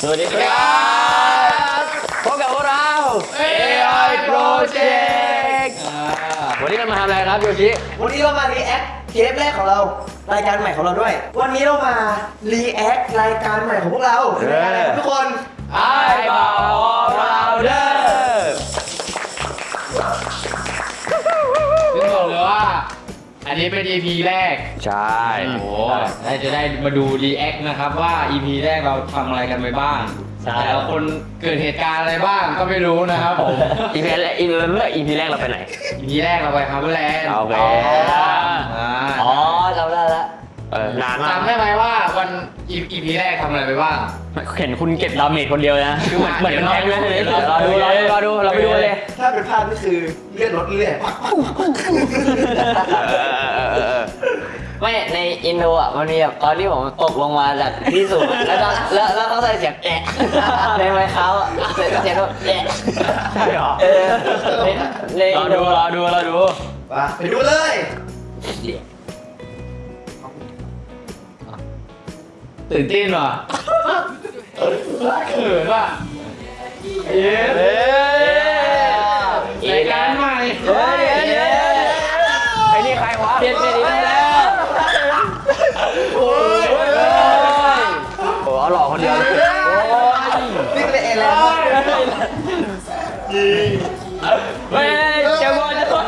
สวัสดีครับพบกับพวกเรา AI Project วันนี้เรามาทำอะไรครับโยชิ วันนี้เรามารีแอคเทปแรกของเรารายการใหม่ของเราด้วย วันนี้เรามารีแอครายการใหม่ของพวกเราเออ ทุกคน ไอ้บ่าวเราเด้อ อันนี้เป็น EP แรก ใช่ โอ้โหเราจะได้มาดูรีแอคนะครับว่า EP แรกเราทำอะไรกันไปบ้างใช่ แต่ละคนเกิดเหตุการณ์อะไรบ้างก็ไม่รู้นะครับผม อีพีแรกอีพีแรกอีพีแรกเราไปไหน EP แรกเราไปฮาร์เบอร์แลนด์โอเค อ่าอ๋อจำได้แล้วเออนานมากจำได้ไหมว่าวัน EP แรกทำอะไรไปบ้าง เห็นคุณเก็บดาเมจคนเดียวนะคือเหมือนเหมือนเป็นแทงเลยเลยเดี๋ยวรอดูรอดูรอดูเราไปดูกันเลย ถ้าเป็นภาพนี่คือเลือดลดเรื่อยไม่ใน อินโทรอะมันมีแบบตอนที่ผมตกลงมาจากที่สูงแล้วก็แล้วแล้วเขาใส่เสียงแอะในไม้เท้าอะเสียงเสียงแบบแอะใช่เหรอ เออในในรออินโทดูรรอดูรอดู มาไปดูเลยตื่นเต้นว่ะเขินว่ะเย้เฮ้ยรายการใหม่เฮ้ยเฮ้ยไอ้นี่ใครวะเปลี่ยนเปลี่ยนอีกแล้ว โอ้ยโอ้เอาหล่อคนเดียวเลยโอ้ย นี่เป็นเอแลนด์ เฮ้ยเจ้าบอลเจ้าบอล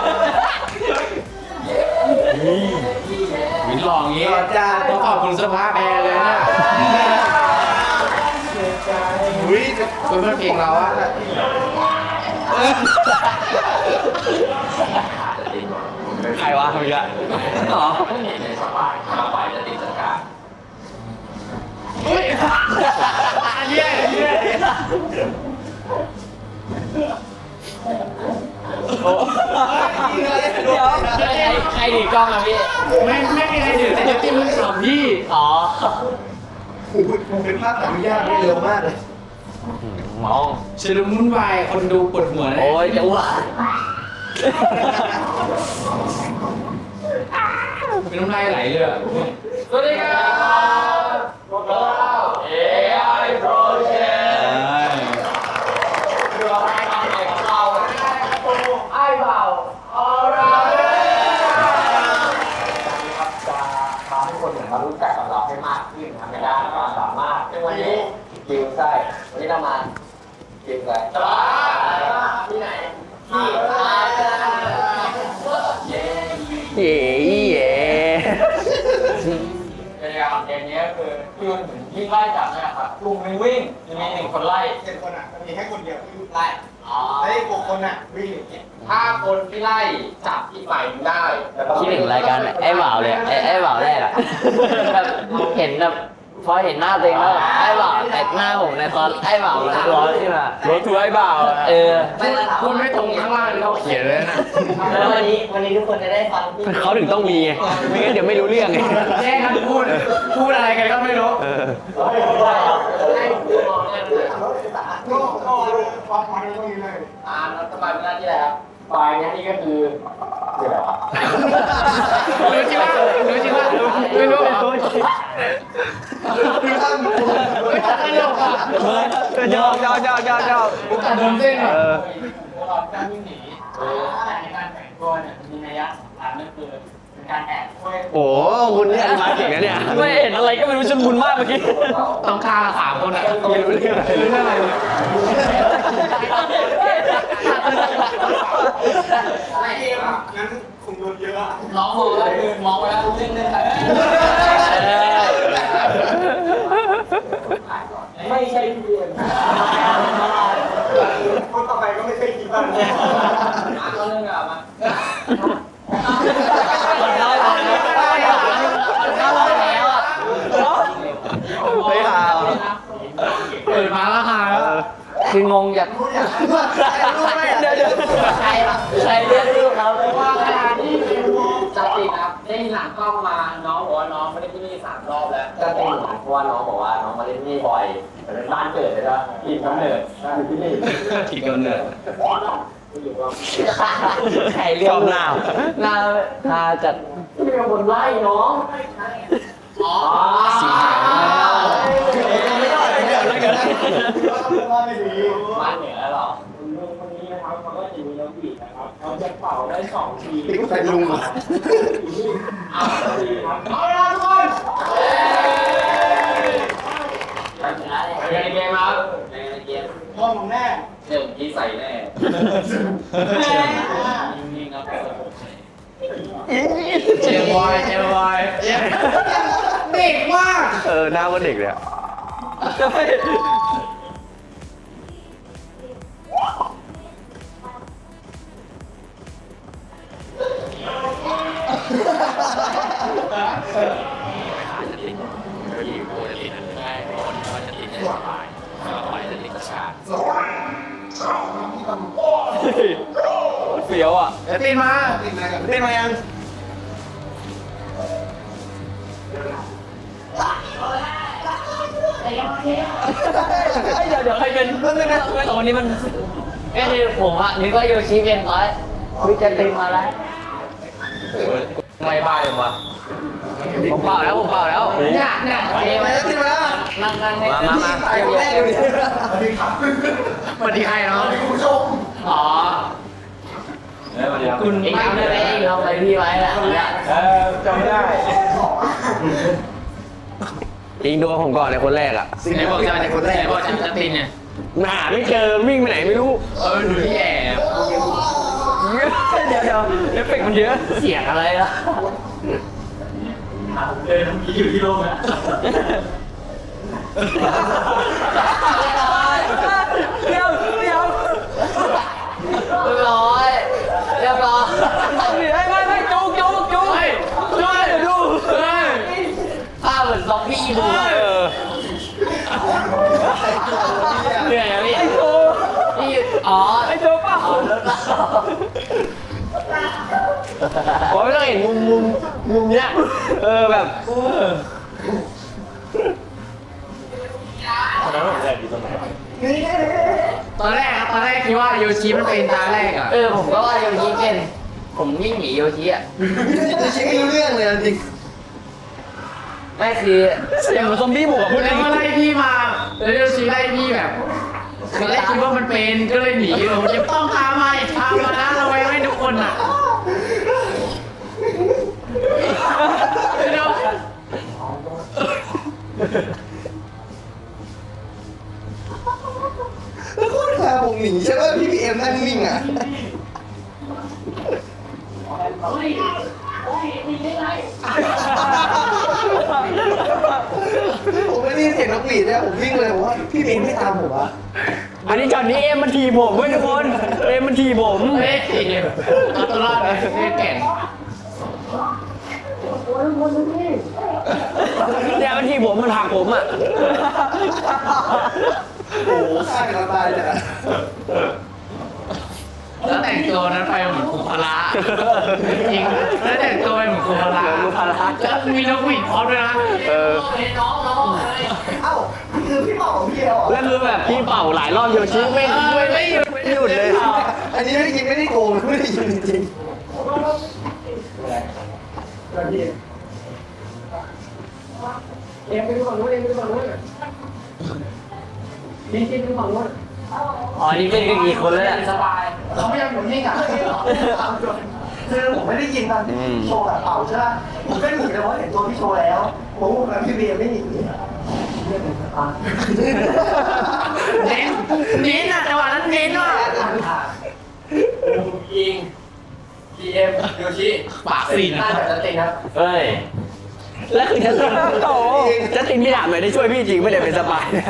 วินหลอกงงี้ต่อจ้าต้องขอบคุณเสื้อผ้าแบรนด์เลยนะอุ้ยเพื่อนเพลงเราอะใครวะเมื่อกี้อ๋อเฮ้ยเนี้ยเนี้ย เดี๋ยวใครใครถือกล้องอะพี่ ไม่ไม่มีใครถือแต่จะจิ้มมือขำพี่ อ๋ออุ้ยเป็นภาพถ่ายยากเร็วมากเลยมองชุลมุนวายคนดูปวดหัวเลยโอ้ยจะว่าเป็นน้ำลายไหลเลยอะสวัสดีครับพวกเรา AI Project วันนี้คิวใช่วันนี้เรามาคิว อะไรที่ไหนที่เย่เย่เป็นการเกมนี้ก็คือคือมันเหมือนวิ่งไล่จับนะครับลุ่มหนึงวิ่งจะมีหนึ่งคนไล่เจ็ดคนอะมันมีแค่คนเดียวที่ไล่อ๋อไอ้หกคนอะวิ่งอย่างเงี้ยถ้าคนที่ไล่จับอีกฝ่ายหนึ่งได้แล้วก็คิดถึงรายการไอ้บ่าวเลยไอ้ไอ้บ่าวแรกอะแบบเห็นแบบ พอเห็นหน้าตัวเองแล้วแบบไอ้บ่าวแต่หน้าผมในตอนไอ้บ่าวมันร้อนขึ้นมารถทัวร์ไอ้บ่าว เออพูดไม่ตรงข้างล่างที่เขาเขียนเลยนะแล้ววันนี้วันนี้ทุกคนจะได้ฟังที่เขาถึงต้องมีไงไม่งั้นเดี๋ยวไม่รู้เรื่องไงแย่งกันพูดพูดอะไรกันก็ไม่รู้เออให้มองได้เลยก็ก็ความหมายตรงนี้เลยอ่าแล้วสบายเป็นหน้าที่อะไรครับปลายเนี้ยนี่ก็คือ เดี๋ยวรู้จริงว่ารู้จริงว่าไม่รู้ไม่รู้คือถ้ามีคนตลกอะยอกยอกยอกยอกยอกตัดผมเส้นเออะการวิ่งหนีในการแต่งตัวเนี่ยมีนัยยะสำคัญนั่นคือการแอบช่วยโอ้คุณเนี่ยมาเก่งนะเนี่ยไม่เห็นอะไรก็ไม่รู้ชุนมุนมากเมื่อกี้ต้องฆ่าสามคนอะไม่รู้เรื่องอะไรรู้เรื่องอะไร เกมอะงั้นคงโดนเยอะอะน้องมองแล้วมองไปแล้วเล่นเล่นไม่ใช่เรียนคนต่อไปก็ไม่ใช่กีบ้านก็เรื่องอะมา ไม่ข่าว เปิดมาแล้วค่ะแล้ว คืองงจากเดี๋ยวเดี๋ยวใครใครเรียกลูกเขาว่าขณะที่จัติครับได้ยินหลังกล้องมาน้องบอกว่าน้องไม่ได้ที่นี่สามรอบแล้วก็เป็นเพราะว่าน้องบอกว่าน้องมาเล่นที่นี่บ่อยเป็นบ้านเกิดเลยนะกินกำเนิดอยู่ที่นี่อีกคนเนี่ยใครเรียชกอบหน้าหน้าพาจัดที่เป็นคนไล่น้องอ๋อสีขาว ว่าไม่ดีมาเหนือหรอลุงคนนี้นะครับเขาก็จะมีน้ำบีนะครับเขาจะเป่าได้สองทีนี่ก็เป็นลุงเหรอเอาทีครับเอาละทุกคนเป็นไงเกมครับเป็นไงเกมพ่อของแม่เรื่องที่ใส่แน่นิ่งๆครับเจบอยเจบอยเด็กมาก เออหน้าว่าเด็กเลยอะ เฟี้ยวอะตินมาเล่นมายัง เดี๋ยวเดี๋ยวใครเป็นเพื่อนนะตรงนี้มันก็คือผมอะนึกว่าโยชิเป็นร้อยคุยจะตึงมาแล้วไม่บ้าเลยวะผมเปล่าแล้วผมเปล่าแล้วเนี่ยเนี่ยเกมมาแล้วขึ้นมาแล้วนั่งนั่งมามามาตายแรกเลยสวัสดีใครเนาะคุณชมอ๋อคุณเองทำได้ไหมเองทำอะไรพี่ไว้แล่ะเออจำไม่ได้ อิงโดนผมก่อนเลยคนแรกอะไหนบอกจะเป็นคนแรกบอกจะจะตินเนี่ยหาไม่เจอวิ่งไปไหนไม่รู้ เออหนูที่แอบเดี๋ยวเดี๋ยวเอฟเฟกต์มันเยอะ เสียงอะไรล่ะเดินมีอยู่ที่โลกนะเดี๋ยวเดี๋ยวเรียบร้อยเรียบร้อยไม่ไม่ไม่จุกจุกจุกจุกเดี๋ยวดู ภาพ เหมือนซอมบี้ดูเออเหนื่อยอะพี่พี่อ๋อไอ้โจ๊กป่ะผมไม่ต้องเห็นมุมมุมมุมเนี้ยเออแบบตอนแรกตอนแรกคิดว่าโยชิมันเป็นตาแรกอะเออผมก็ว่าโยชิเป็น ผมวิ่งหนีโยชิอะจะชิไม่รู้เรื่องเลยจริง ไม่คือเสียงเหมือนซอมบี้บุกอะพูดแล้วจริงก็ไล่พี่มาแล้วโยชิไล่พี่แบบตอนแรกคิดว่ามันเป็นก็เลยหนีผมจะต้องพามาอย่าพามานะระแวงให้ทุกคนอะเดี๋ยวแล้วโคตรพาผมหนีใช่ไหมพี่พีเอ็มนั่งนิ่งอะผมไม่ได้ยินเสียงนกหวีดเลยผมวิ่งเลยผมว่า พี่พีเอ็มไม่ตามผมวะอันนี้จอดนี้เอ็มมันทีผมเว้ยทุกคน เอ็มมันทีผมเฮ้ยเอาตัวรอดเลยเฮ้ยแก่นเนี่ยมันทีผมมันหักผมอะ โอ้โหฆ่ากันตายเลยอะแล้วแต่งตัวนั้นไปเหมือนครูพละจริงแล้วแต่งตัวไปเหมือนครูพละเหมือนครูพละแล้วมีนกหวีดพร้อมด้วยนะ เออน้องน้องเลยเอ้านี่ คือพี่เป่าของพี่เหรอแล้วคือแบบพี่เป่าหลายรอบโยชิไม่ไม่ไม่หยุดไม่หยุดเลย อันนี้ไม่ได้ยินไม่ได้โกงไม่ได้ยินจริงเอ็มไปดูฝั่งนู้นเอ็มไปดูฝั่งนู้นจริงจริงดูฝั่งนู้นอ๋อนี่เป็นกันกี่คนแล้วเนี่ยสบายเขาไม่ยังหมุนนิ่งอะๆคือผมไม่ได้ยินตอนที่โชว์แบบเป่าใช่ไหมผมก็หนีเลยเพราะเห็นตัวพี่โชว์แล้วผมบอกแล้วพี่เบียร์ไม่หนี เน้นเน้นอะจังหวะนั้นเน้นอะยิง PM โยชิปากสีนะน่าจะติงครับเฮ้ยแล้วคือจะโอ้จะตินพี่ถามหน่อยได้ช่วยพี่จริงไม่ได้เป็นสปายเนี่ย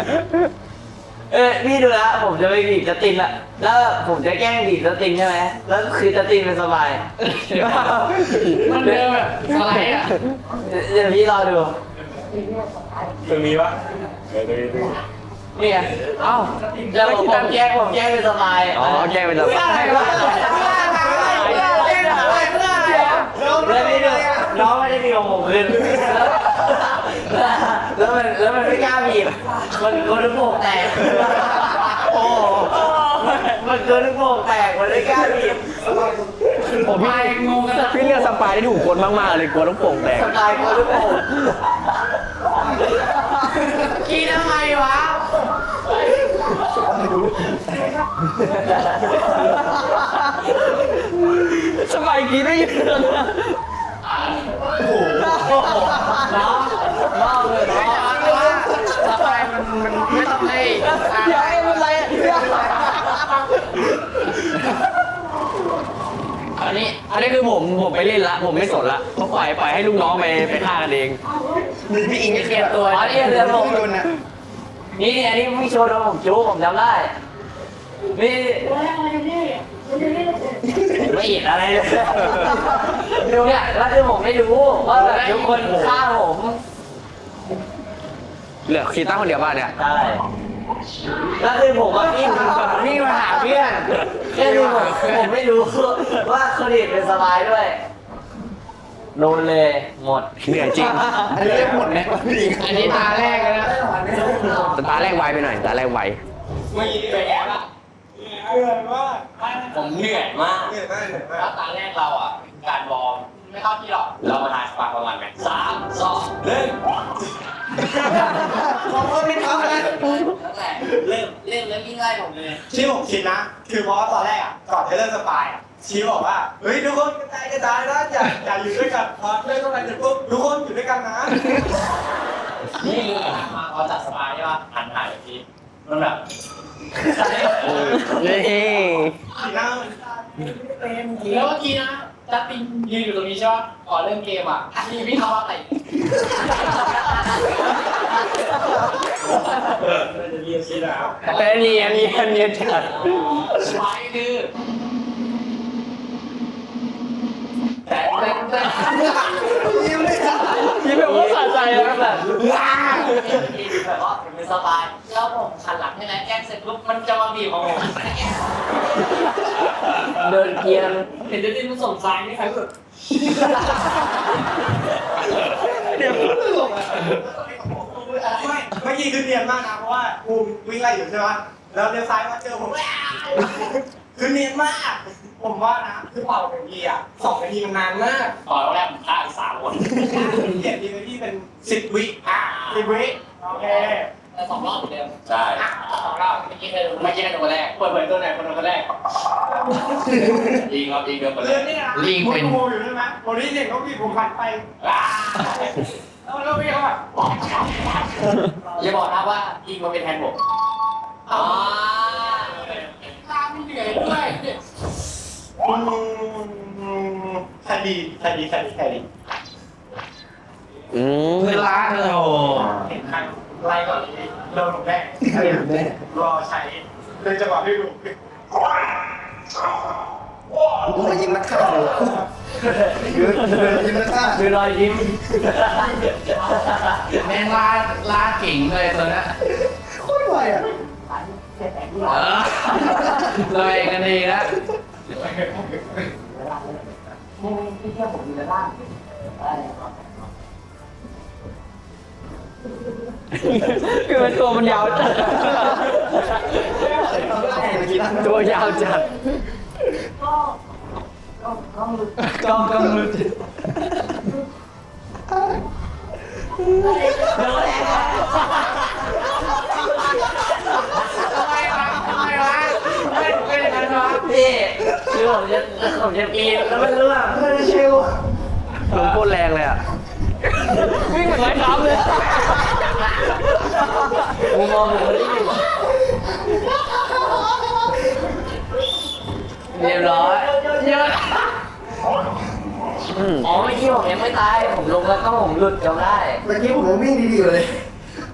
เออพี่ดูแลวผมจะไปบีบจะตินละแล้วผมจะแกล้งบีบจะตินใช่ไหมแล้วคือจะตินเป็นสบายมันเดินแบบสไลด์อะเดี๋ยวพี่รอดู ตรงนี้วะนี่ไงเอ้าแล้วผมผมแกล้งผมแกล้งเป็นสบายอ๋อแกเป็นสปายแล้วนี่ดูน้องไม่ได้มีของผมขึ้นแล้วมันแล้วมันไม่กล้าบีบมันกลัวลูกโป่งแตกโอ้มันกลัวลูกโป่งแตกมันไม่กล้าบีบผมพี่งงกันนะพี่เลือกสปายได้ถูกคนมากๆเลยกลัวต้องโป่งแตกสบายกลัวลูกโป่ง กินทำไมวะ สบายกินได้เยอะนะน้องน้องเลยน้องแต่ว่าสบายมันมันไม่ต้องให้อย่าให้เป็นไรอะอันนี้อันนี้คือผมผมไปเล่นละ ผมไม่สนละเขาปล่อยปล่อยให้ลูกน้องไปไปฆ่ากันเองมีพี่อิงไม่เตรียมตัวอ๋อนี่เดือนผมโดนนะนี่อันนี้พี่โชว์โดนผมจู้ผมจำได้ นี่ไม่เห็นอะไรเลยดูเนี่ยแล้วคือผมไม่รู้ว่าแบบทุกคนฆ่าผมเหลือคีตั้งคนเดียวบ้านเนี่ยใช่แล้วคือผมว่าวิ่งวิ่งมาหาเพื่อนแค่นี้ผมผมไม่รู้ว่าคนอื่นเป็นสบายด้วยโดนเลยหมดเหนื่อยจริง อันนี้เรียกหมดไหมพี่อิงอันนี้ตาแรกเลยนะแต่ตาแรกไวไปหน่อย ตาแรกไว ผมเหนื่อยมากถ้าตาแรกเราอะเป็นการวอร์มไม่เข้าที่หรอกเรามาทายสปาประมาณไหมสามสองหนึ่งของคนไม่ทำนะตั้งแต่เริ่มเริ่มแล้ววิ่งไล่ผมเลยที่ผมคิดนะ คือเพราะว่าตอนแรกอะก่อนจะเริ่มสปายอะชี้บอกว่า เฮ้ยทุกคนกระจายกระจายนะอย่าอย่าอยู่ด้วยกันพอเริ่มสปายเสร็จปุ๊บทุกคนอยู่ด้วยกันนะนี่มาพอจัดสปา มันแบบนี่สีหน้ามันแล้วเมื่อกี้นะจัสตินยืนอยู่ตรงนี้ใช่ไหมก่อนเริ่มเกมอะมีวิ่งเข้ามาใส่จะเรียนชี้แล้วแต่เนียนเนียนเนียนจัดสไปคือ แต่แต่แต่ยิ้มเลยครับยิ้มแบบว่าสะใจแล้วแบบแบบว่าเป็นสบายแล้วผมหันหลังให้ไหมแกล้งเสร็จปุ๊บมันจะมาบีบของผมเดินเกียร์เห็นจัสตินมันส่งสายนี่ใครแบบเดี๋ยวตลกอะไม่เมื่อกี้คือเนียนมากนะเพราะว่าภูมิวิ่งไล่อยู่ใช่ไหมแล้วเลี้ยวซ้ายมาเจอผม คือเนียนมาก ผมว่านะ คือเป่าหนึ่งทีอะสองนาทีมันนานมากตอนแรกผมฆ่าอีกสามคนเจ็ดทีนาทีเป็นสิบวิอะสิบวิ โอเคแต่สองรอบเหมือนเดิมใช่สองรอบเมื่อกี้เคยดูเมื่อกี้กันคนแรกเปิดเผยตัวไหนคนคนแรกยิงครับยิงเดิมคนแรเรื่อกงนี้นะลิงเป็นผมดูอยู่ใช่ไหมผมได้ยินเสียงเขาบีบผมหันไปอ่าแล้วแล้วพี่เขาแบบอย่าบอกนะว่ายิงมาเป็นแทนผมอ๋อ ตามเหนื่อยด้วยอืมใครดีใครดีใครดีใครดีอืมเวลาเธอโอ้เห็นใครไล่ก่อนเลยโดนผมแน่รอใช้ในจังหวะที่ดูมึงมายิ้มนักฆ่าเลยเดินเดินยิ้มนักฆ่าดูรอยยิ้มแม่งลาลาเก่งเลยตัวนี้โคตรไวอะ เออเราเองกันเองนะคือมันตัวมันยาวจัด ตัวยาวจัดกล้องกล้องมือทำไมวะทำไมวะไม่เป็นอย่างนั้นวะ พี่คือผมจะผมจะปีนแล้วมันเลื่อนเฮ้ยชิวลมโคตรแรงเลยอะวิ่งเหมือนไม้ค้ำเลยมุมมองผมไม่ได้อยู่เรียบร้อยเยอะอ๋อเมื่อกี้ผมยังไม่ตาย ผมลงแล้วก็ผมหลุดจำได้ เมื่อกี้ผมยังวิ่งดีๆอยู่เลย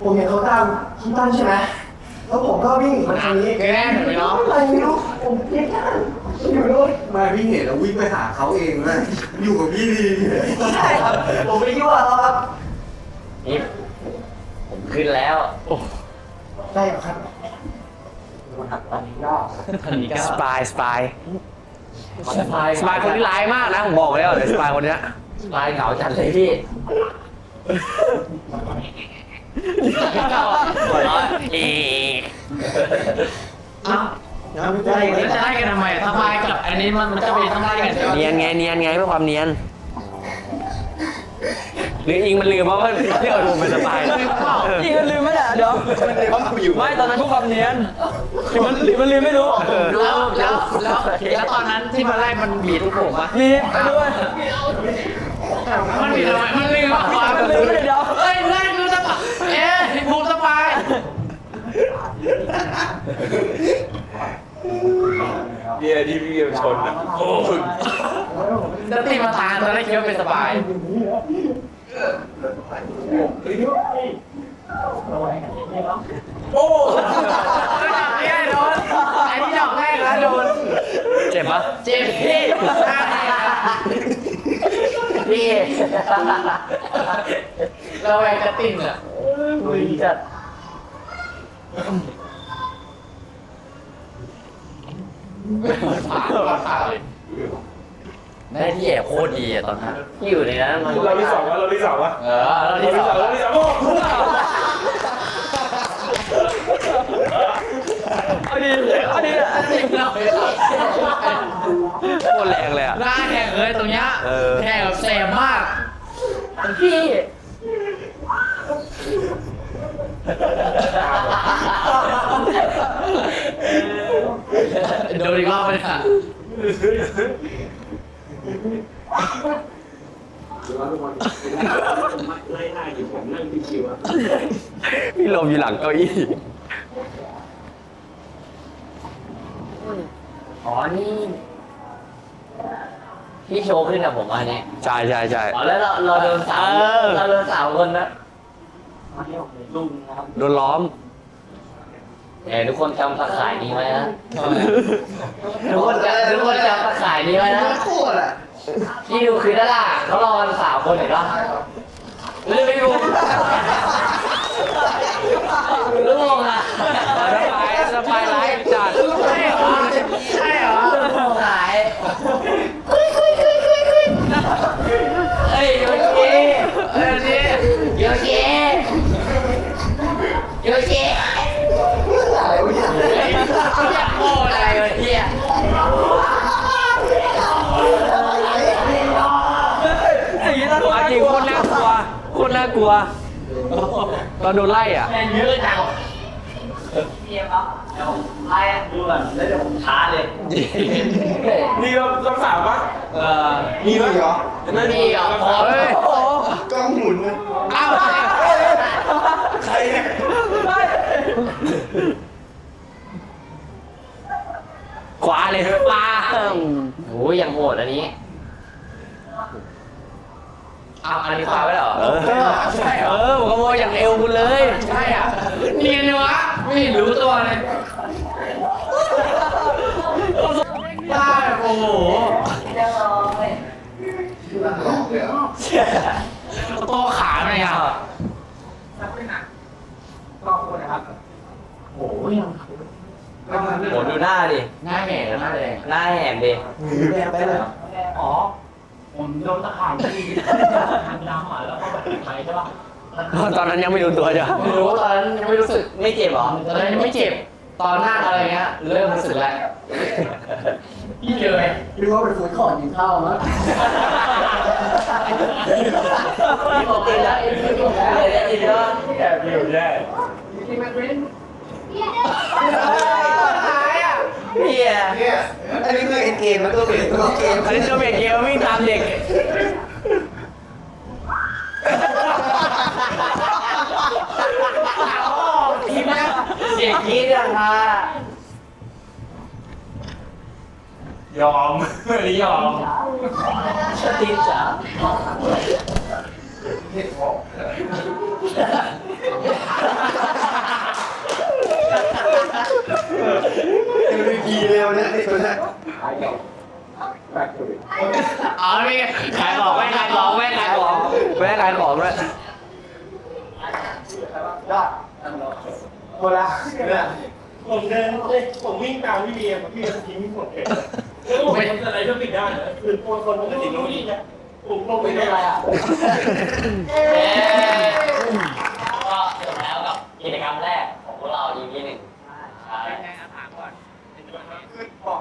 ผมเห็นเขาตั้งคิดตั้งใช่ไหมแล้วผมก็วิ่งมาทางนี้แกล้งเห็นไหมน้องอะไรไม่รู้ พี้ยนกันอยู่นู้นไมาพี่เห็นแล้ววิ่งไปหาเขาเองเลยอยู่กับพี่ดีใช่ครับ ผมไม่ยั่วเขาครับนี่ผมขึ้นแล้วได้เหรอครับสปายสปายสบายสปายคนที่ร้ายมากนะผมบอกแล้วเลยสปายคนเนี้ยสบายเหงาจัดเลยพี่หัวเราะเอ๊ะ เอ้าแล้วจะได้กันทำไมสบายกับอันนี้มันมันจะไปทำได้กันใช่ไหมเนียนไงเนียนไงเพื่อความเนียน หรืออิงมันลืมว่าเรื่องผมเป็นสปายอิงมันลืมไมเนี่ยเดี๋ยวไม่ตอนนั้นทุกความเนียนหรือมันหรือมันลืมไม่รู้แล้วแล้วแล้วแล้วตอนนั้นที่มาไล่มันบีบทุกผมอะมีไปด้วยมันบีบทำไมมันลืมอะมันลืมไม่ได้เดี๋ยวเฮ้ยไล่ดูสปายเอ๊ะภูมิสปาย เบียร์ที่พี่เบียร์ชนนะโอ้แล้วตีมาตาตอนแรกคิดว่าเป็นสปายโอ้เนี่ยโดนไอ้นี่ดอกแรกนะโดนเจ็บปะเจมพี่พี่เราแวงกระติ่งอะมึงจัด ผ่านผ่านเลยได้ที่แอบโคตรดีอะตอนนั้นที่อยู่ในนั้นมันเราที่สองวะเราที่สองวะเออเราที่สองเราที่สองโอ้เอาดีเอาดีเราไปต่อโคตรแรงเลยอะหน้าแข่งเลยตรงเนี้ยเออแข่งแบบแสบมากพี่ โดนอีกรอบไปค่ะพี่ลมอยู่หลังเก้าอี้อ๋อนี่พี่โชว์ขึ้นกับผมอันนี้ใช่ใช่ใช่อ๋อแล้วเราเราโดนสามเออเราโดนสามคนนะโดนล้อม เอ้ทุกคนจำตะข่ายนี้ไว้นะ ทุกคนจำทุกคนจำตะข่ายนี้ไว้นะ โคตรอะที่ดูคือด้านล่างเขารอกันสามคนเห็นปะเรื่องไม่รู้ลูกงอะ สบายสบายไลฟ์จัดใช่เน่ากลัว ตอนโดนไล่อะ แม่งเยอะจังเมียครับเดี๋ยวไล่ดูก่อนแล้วเดี๋ยวผมช้าเลย นี่เราต้องสามปะเออมีด้วยเหรอนั่นนี่อะพอเฮ้ย กล้องหมุนเลยอ้าวใครเนี่ยขวาเลยปลาโอ้ยยังโหดอันนี้ อ้าวอันนี้พาไปแล้วเหรอ เออใช่เหรเอออผมขโมยจากเอวคุณเลยใช่อะ เนียนเลยวะ ไม่รู้ตัวเลยบ้าแบบโอ้โหโตขาไหมอะโหดูหน้าดิ หน้าแห่หน้าแดงหน้าแหบดิแดงไปเลยอ๋อ ผมโดนตะข่ายที่ทางดำอะแล้วก็แบบไปใช่ป่ะตอนนั้นยังไม่รู้ตัวจ้ะไม่รู้ตอนนั้นยังไม่รู้สึกไม่เจ็บเหรอตอนนั้นยังไม่เจ็บตอนนั่งอะไรเงี้ยเริ่มรู้สึกแล้วพี่เลยดูว่าเป็นฟูดคอร์ทกินข้าวมั้งพี่บอกเลยนะเอ็นพี่บอกเลยนะอีกแล้วแอบอยู่แย่พี่อะ เนี่ยอันนี้คือเอ็นเกมแล้วก็เป็นตัวเกมอันนี้จะเปลี่ยนเกมวิ่งตามเด็กทีมนะเสียงกรี๊ดอะค่ะยอมอันนี้ยอมติดจ๋าเอ็มวีเร็วเนี่ยไอ้ตัวเนี้ยอ๋อไม่ขายของไม่ขายของไม่ขายของไม่ขายของด้วยยอดหมดละเนี่ยผมเดินเอ้ยผมวิ่งตามพี่เบียร์พี่เบียร์ทิ้งผมดเลยแล้วผมทำอะไรก็ปิดได้คือคนคนปกติดรู้นี่นะผมลงไปได้ไรอะก็จบแล้วกับกิจกรรมแรกของพวกเรา EP หนึ่งใช่ คือบอก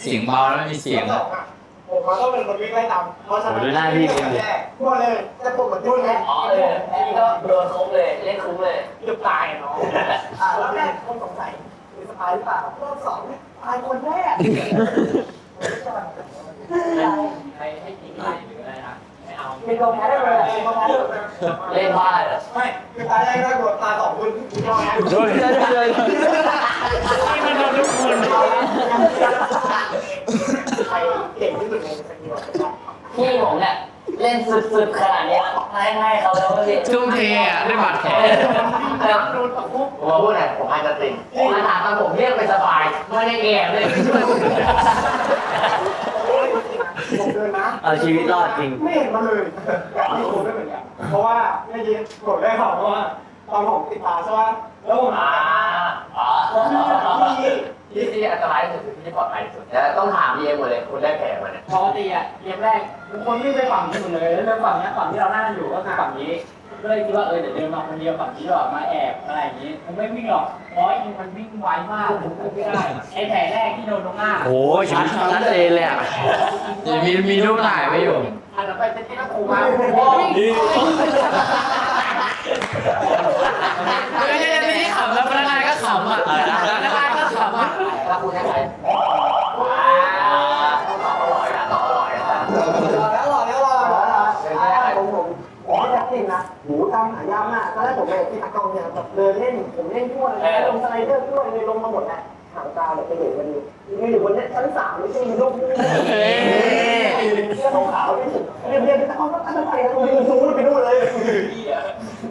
เลยว่ารอบแรกผมอะเสียงเบาแล้วมีเสียงรอบสองอะผมมันต้องเป็นคนวิ่งไล่ตามเพราะฉะนั้นโอ้ดูหน้าพี่ดิแย่หมดเลยจะปลุกเหมือนยุ่นเลยอ๋อเออนี่ก็โดนคุ้มเลย เล่นคุ้มเลยเกือบตายอะเนาะอ่าแล้วแรกคนสงสัยมีสปายหรือเปล่ารอบสองตายคนแรกให้ให้กินอะไรหรืออะไรนะไม่เอามีลงแพ้ได้เลยอะมีลงแพ้ได้เลยเล่นบ้าเหรอไม่คือตายแรกได้โดนตายสองคนคุณยอมไหมโดนเลยเลยนี่มันโดนทุกคน ใครเก่งที่สุดในสกิล พี่ผมเนี่ยเล่นสุดๆขนาดเนี้ยให้ให้เขาแล้วพี่ทุ่มเทอะด้วยบาดแผลแล้วโดนตะคุบผมพูดอะไรผมอาจจะติดมาถามตอนผมเรียกไปสบายไม่ได้แก่เลยไม่ช่วยผมผมเดินนะเอาชีวิตรอดจริง ไม่เห็นมาเลยแบบนี้ผมไม่เหมือนกันเพราะว่าเมื่อกี้กดได้ข่าวเพราะว่า ตอนผมติดตาใช่ไหมแล้วผมอ่าอ๋อที่ที่อันตรายที่สุดคือที่ปลอดภัยที่สุดแล้วต้องถามพี่เอ็มหมดเลยคุณได้แผลมาเนี่ยปกติอะเกมแรกทุกคนวิ่งไปฝั่งนี้หมดเลยแล้วเริ่มฝั่งเนี้ยฝั่งที่เรานั่งอยู่ก็คือฝั่งนี้ก็เลยคิดว่าเออเดี๋ยวเดินมาคนเดียวฝั่งนี้หรอกมาแอบอะไรอย่างนี้มันไม่วิ่งหรอกเพราะไอ้ยิงมันวิ่งไวมากผมคุมไม่ได้ไอ้แผลแรกที่โดนตรงหน้าโอ้ยชัดชัดเจนเลยอะมีมีรูปถ่ายไว้อยู่อันนั้นไปเป็นที่นักครูมาโอ้ย ไม่ใช่ไม่ได้ขำแล้วพนักงานก็ขำอะพนักงานก็ขำอะ แล้ว คุณให้ใครว้าวตอบอร่อยนะตอบอร่อแล้วรอแล้วรอแล้วอแล้วผมผมผมไม่จับจริงนะหูตามหายากมากตอนแรกผมเลยที่ตะกองเนี่ยแบบเดินเล่นผมเล่นทั่วเลยลงสไลเดอร์ด้วยเลยลงมาหมดแหละหางตาแบบไปเห็นพอดีมีอยู่บนเนี้ชั้นสามไม่ใช่มีลูกนี่เสื้อขาวๆนี่เรียบๆตะกองก็ตั้งใจแล้วดูดูไปนู่นเลย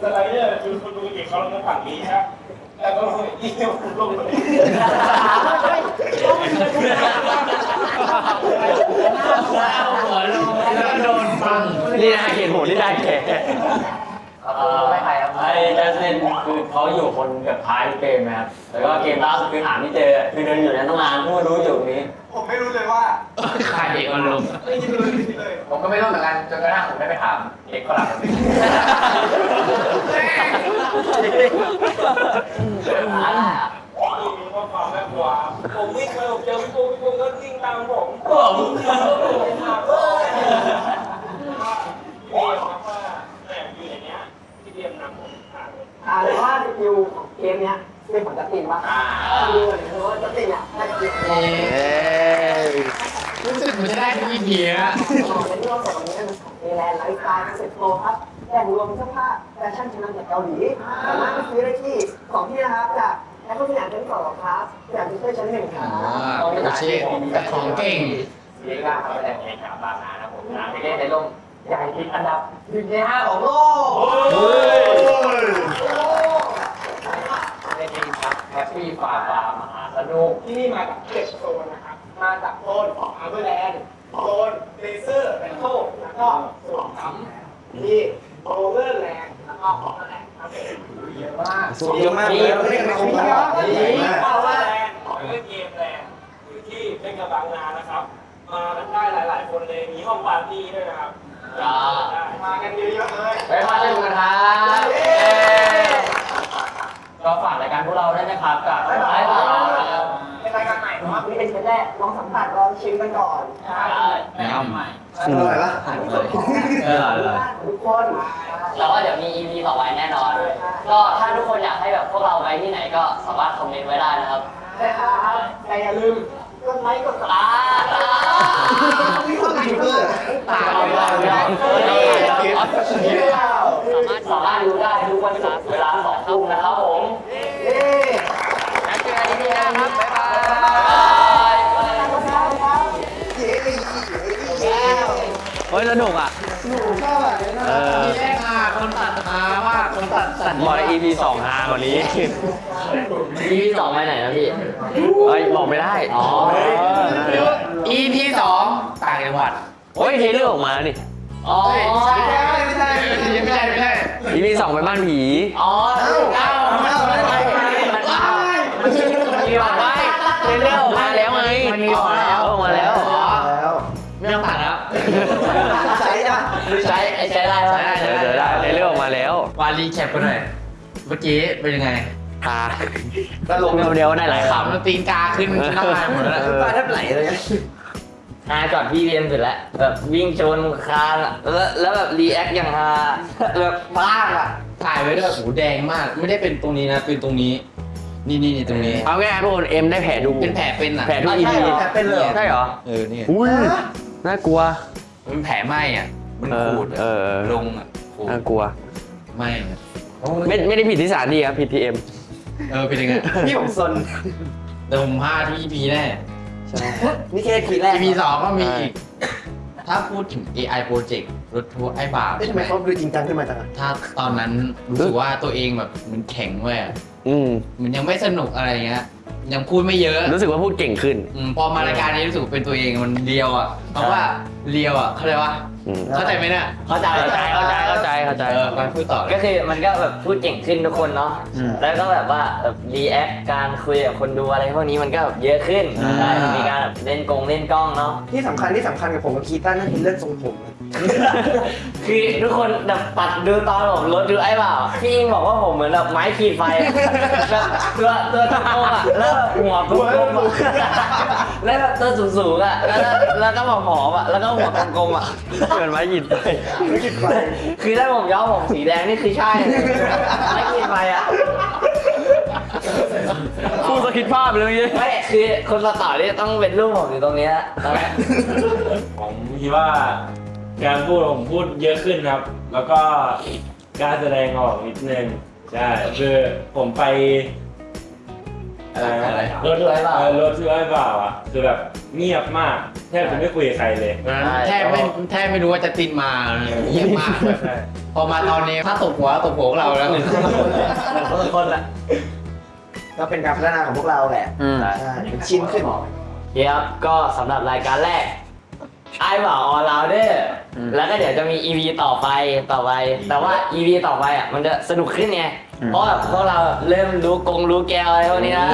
สไลเดอร์คือคุณดูเก่งเขาลงมาฝั่งนี้ครับแล้วก็อีกเดียวลงไปหัวลงแล้ว โดนฟังนี่นะเหตุผลที่ได้แก่เออไม่ใครครับไอ้แจสตินคือเขาอยู่คนแบบท้ายเกมนะครับแล้วก็เกมล่าสุดคือหาไม่เจอคือเดินอยู่ในตั้งนานเพิ่งมารู้อยู่ตรงนี้ ผมไม่รู้เลยว่าใครเด็กมันลงไม่ยินเลยเลยผมก็ไม่รู้เหมือนกันจนกระทั่งผมได้ไปถามเด็กฝรั่งคนหนึ่งอ่ามีข้อ ความแบบว่าผมวิ่งไปผมเจอพี่ปูพี่ปูก็วิ่งตามผมถามว่าเรียกครับว่าแอบอยู่ในเนี้ยที่เรียมนำผมถามอ่าแต่ว่าสกิลของเกมเนี้ยเป็นของจัสตินปะดูเหมือนว่าจัสตินอะได้เกมเอ้ยรู้สึกเหมันจะได้ทุกอีพีอะในที่เราสอนนี้มันของเอแลนด์ไลฟ์สไตล์เซ็ตโตครับแหล่งรวมเสื้อผ้าแฟชั่นชั้นนำจากเกาหลีสามารถไปซื้อได้ที่สองที่นะครับจาก แอปเปิลสยามชั้นสองครับสยามดิจิทัลชั้นหนึ่งครับโอเคของเก่งเรียกว่าเขาแต่งเพลงกับบางนานะผมนะไปเล่นในร่มใหญ่ติดอันดับหนึ่งในห้าของโลกในทีมครับแฮปปี้ฟาร์ฟาร์มหาสนุกที่นี่มาจากเจ็ดโซนนะครับ มาจากโซนของอาร์เบอร์แลนด์โซนเลเซอร์แบนโต้แล้วก็โซนทั้ที่โอเวอร์แลนด์แล้วก็ของแลนด์ครับเยอะมาก สุดเยอะมากเลยเรียกไม่ครบนี่แล้วโอเวอร์แลนด์เล่นเกมแลนด์อยู่ที่เป็นกับบางนานะครับ มากันได้หลาย ๆ คนเลยมีห้องปาร์ตี้ด้วยนะครับได้มากันเยอะๆเลยไปมาสนุกกันครับก็ฝากรายการพวกเราด้วยนะครับกับไลฟ์ของเรานะครับ แรกลองสัมผัสลองชิมกันก่อนใช่นะครับใหม่อร่อยปะเออเลยทุกคนแล้วก็เดี๋ยวมี EP ต่อไปแน่นอน ก็ถ้าทุกคนอยากให้แบบพวกเราไปที่ไหนก็สามารถคอมเมนต์ไว้ได้นะครับนะครับแต่อย่าลืมกดไลค์กดติดตาตามมีคนอยู่ด้วยตาสามารถดูได้ทุกวันศุกร์เวลาสองทุ่มนะครับ เฮ้ยสนุกอะเออทีแรกมาคนตัดมาว่าคนตัดสัญบอกใน EP สองฮากว่านี้ EP สองไปไหนนะพี่เฮ้ยบอกไม่ได้อ๋อ EP สองต่างจังหวัดเฮ้ยเทเลอร์ออกมานี่ อ๋อไม่ใช่ไม่ใช่ไม่ใช่ไม่ใช่ EP สองไปบ้านผี อ๋อเอ้า ช้ใช้ได้ใช้ได้เดี๋ยวเดี๋ยวได้เทเลอร์ออกมาแล้ววารีแคปกันหน่อย เมื่อกี้เป็นยังไงฮาตลกเดียวๆได้หลายคขำมันตีนกาขึ้นหน้าหมดแล้วเออปลาแทบไหลเลยำฮาก่อนพี่เรียนเสร็จแล้วแบบวิ่งชนคานอะแล้วแล้วแบบรีแอคอย่างฮาแบบบ้างอะถ่ายไว้ด้วยหูแดงมาก ไม่ได้เป็นตรงนี้นะเป็นตรงนี้ นี่นี่นี่ตรงนี้ เอาง่ายๆทุกคนเอ็มได้แผลดู เป็นแผลเป็นอะแผลทุกใช่ EP เหรอแผลเป็นเลยเหรอ ใช่เหรอ เออนี่อุ้ยน่ากลัว มันแผลไหม้อะ มันเออขูดอะเออเออ ลงอะขูดน่ากลัวไหม้อะไม่ไม่ได้ผิดที่สารดีครับผิดที่เอ็มเออเป็นยังไงพี่ผมซนแต่ผมพลาดที่ EP แน่นี่แค่ทีแรก EP สองก็มีอีก ถ้าพูดถึง AI project รถทัวร์ไอ้บ่าวเอ๊ะใช่ทำไหไมมเขาดูจริงจังขึ้นมาจังอะถ้าตอนนั้นรู้สึกว่าตัวเองแบบมันแข็งเว้ยอะอืมมันยังไม่สนุกอะไรเงี้ยยังพูดไม่เยอะ รู้สึกว่าพูดเก่งขึ้น อืมพอมารายการนี้รู้สึกเป็นตัวเองมันเรียวอะเพราะว่าเรียวอะเขาเรียกว่าอืม เข้าใจไหมเนี่ยเข้าใจเข้าใจเข้าใจเข้าใจเข้าใจเออไปพูดต่อเลย ก็คือมันก็แบบพูดเก่งขึ้นทุกคนเนาะแล้วก็แบบว่าแบบรีแอคการคุยกับคนดูอะไรพวกนี้มันก็แบบเยอะขึ้นอ่าใช่มีการแบบเล่นกงเล่นกล้องเนาะ ที่สำคัญที่สำคัญกับผมกับคีต้านั่นคือเรื่องทรงผมนะคือทุกคนแบบปัดดูตอนผมรถดูไอ้เปล่าพี่อิงบอกว่าผมเหมือนแบบไม้ขีดไฟอะแบบตัวตัวตรงๆอะแล้วแบบหัวกลมๆอะแล้วแบบตัวสูงๆอะแล้วแล้วก็ผอมๆอะแล้วก็หัวกลมๆอะเหมือนไม้ขีดไฟไม่คิดไปคือถ้าผมย้อมผมสีแดงนี่คือใช่เลยไม้ขีดไฟอะพูดสคิดภาพเลยเมื่อกี้ไม่คือคนตัดต่อนี่ต้องเป็นรูปผมอยู่ตรงเนี้ยตอนแรกผมคิดว่า การพูดผมพูดเยอะขึ้นครับ แล้วก็การแสดงออกนิดนึงใช่คือผมไป อะไรนะอะไรรถด้วยเปล่าเออรถที่ไอ้บ่าวอะคือแบบเงียบมากแทบจะไม่คุยกับใครเลย แทบไม่แทบไม่รู้ว่าจะตินมาเยี่ยมมากแบบพอมาตอนนี้ถ้าตบหัวตบหัวของเราแล้วคนละคนละก็เป็นการพัฒนาของพวกเราแหละอืมใช่เป็นชิ้นขึ้นครับก็สำหรับรายการแรกไอ้บ่าวออลาวเดอร์แล้วก็เดี๋ยวจะมี EP ต่อไปต่อไป แต่ว่า EP ต่อไปอะมันจะสนุกขึ้นไง เพราะแบบพวกเราเริ่มรู้กงรู้แก้วอะไรพวกนี้นะ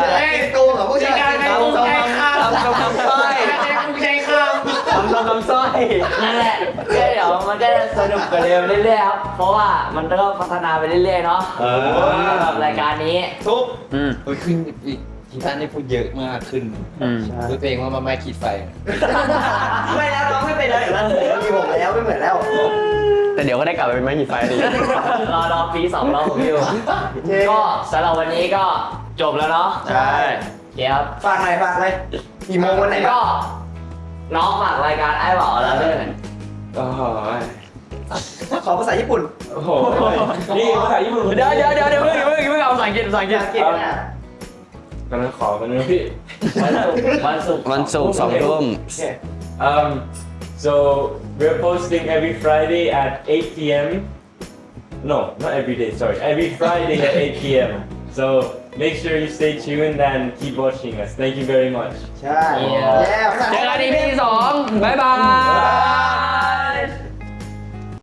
ใช่โกงเหรอพวกชายการให้กุ้งใจข้ามทำทำสร้อยการให้กุ้งใจข้ามทำทำทำสร้อยนั่นแหละก็เดี๋ยวมันก็จะสนุกกว่าเดิมเรื่อยๆครับ เพราะว่ามันก็พัฒนาไปเรื่อยๆเนาะสำหรับรายการนี้ทุบโอ้ยขึ้นอีกทีท่านได้พูดเยอะมากขึ้นรู้ตัวเองว่ามันไม่ขีดไฟ ไม่แล้วน้องไม่เป็นแล้วนะมีผมแล้วไม่เหมือนแล้ว แต่เดี๋ยวก็ได้กลับไปเป็นไม้ขีดไฟดี รอรอปีสองรอบผมอยู่ก็สำหรับวันนี้ก็จบแล้วเนาะใช่ เดี๋ยวฝากหน่อยฝากเลยกี่โมงวันไหนก็น้องฝากรายการไอ้บอกแล้วด้วยโอ้โหขอภาษาญี่ปุ่นโอ้โหนี่ภาษาญี่ปุ่นเดี๋ยวเดี๋ยวเดี๋ยวเดี๋ยวเพิ่งเพิ่งเพิ่งเอาภาษาอังกฤษภาษาอังกฤษ ภาษาอังกฤษนะกำลังขอกันนึงพี่วันศุกร์วันศุกร์วันศุกร์สองทุ่ม Um, so we're posting every Friday at 8 p.m. No, not every day. Sorry, every Friday at 8 p.m. So make sure you stay tuned and keep watching us. Thank you very much. ใช่แล้ว เจอกันอีพีสองบ๊ายบาย